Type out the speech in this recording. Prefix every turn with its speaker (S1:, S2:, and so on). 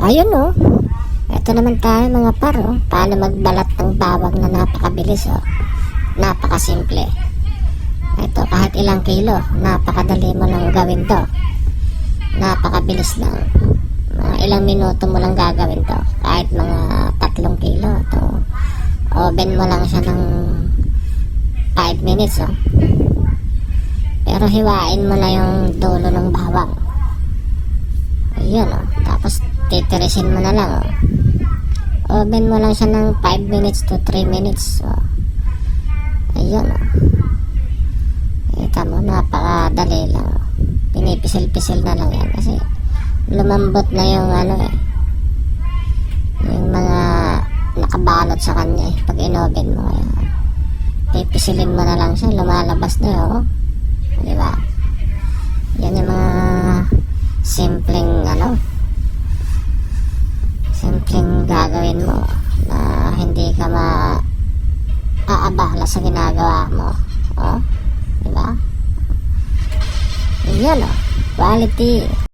S1: Ayun oh. Ito naman tayo mga paro. Paano magbalat ng bawang na napakabilis oh. Napakasimple. Ito kahit ilang kilo. Napakadali mo lang gawin to. Napakabilis lang. Mga ilang minuto mo lang gagawin to. Kahit mga tatlong kilo. Ito. Oven mo lang siya ng 5 minutes oh. Pero hiwain mo na yung dulo ng bawang. Ayun oh. Tapos titirisin mo na lang oh. Oven mo lang siya ng 5 minutes to 3 minutes. Oh. Ayun oh. Kita mo, napakadali lang. oh. Pinipisil-pisil na lang yan kasi lumambot na yung ano eh. Yung mga nakabalot sa kanya eh. Pag inoven mo kaya pipisilin mo na lang siya, lumalabas na yun. Oh. Di ba? Yan yung mga simpleng ano gagawin mo na hindi ka ma aabala sa ginagawa mo. Oh, di ba? Yan oh, quality.